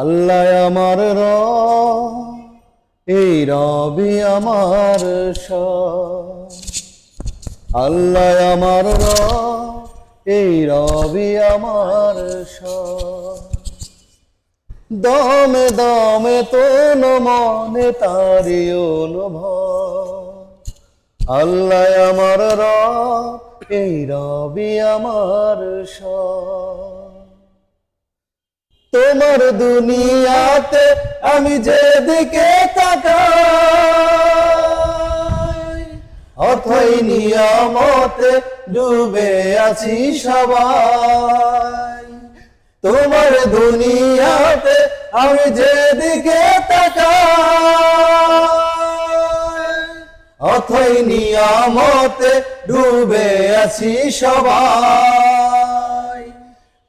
আল্লাহ আমার র এই রবি আমার সব। আল্লাহ আমার র এই রবি আমার স দমে দমে তোন মনে তারি অনুভব আল্লাহ আমার র এই রবি আমার সব। তোমার দুনিয়াতে আমি যেদিকে তাকাই, অথই নিয়ামতে ডুবে আছি সবাই। তোমার দুনিয়াতে আমি যেদিকে তাকাই, অথই নিয়ামতে ডুবে আছি সবাই।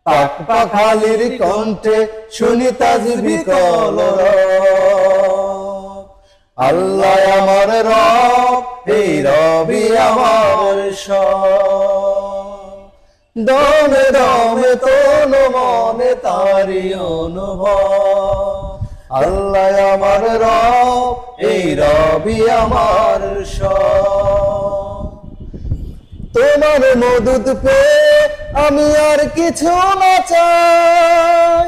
পাক পাখালির কণ্ঠে শুনি তাজবি কল। আল্লাহ আমার রব, এই রবি আমার। দমে দমে তোন মনে তারি অনুভব। আল্লাহ আমার রব, এই রবি আমার সব। তোমার মদুদ পে আমি আর কিছু না চাই।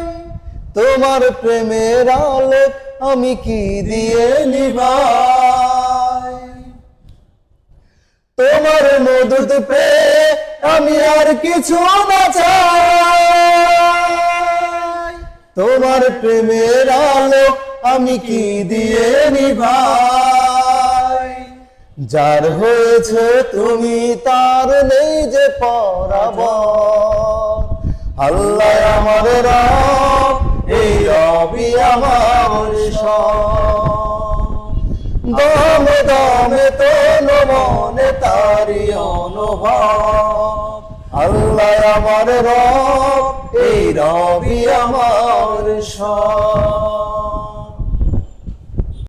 তোমার প্রেমের আলো আমি কি দিয়ে নিভাই তোমার মদুদ পে আমি আর কিছু না চাই। তোমার প্রেমের আলো আমি কি দিয়ে নিভাই যার হয়েছে তুমি তার নেই যে পরাব আল্লাহ আমার রব, এই রবি আমার। দমে দমে তোন মনে তারি অনুভব। আল্লাহ আমার রব, এই রবি আমার সব।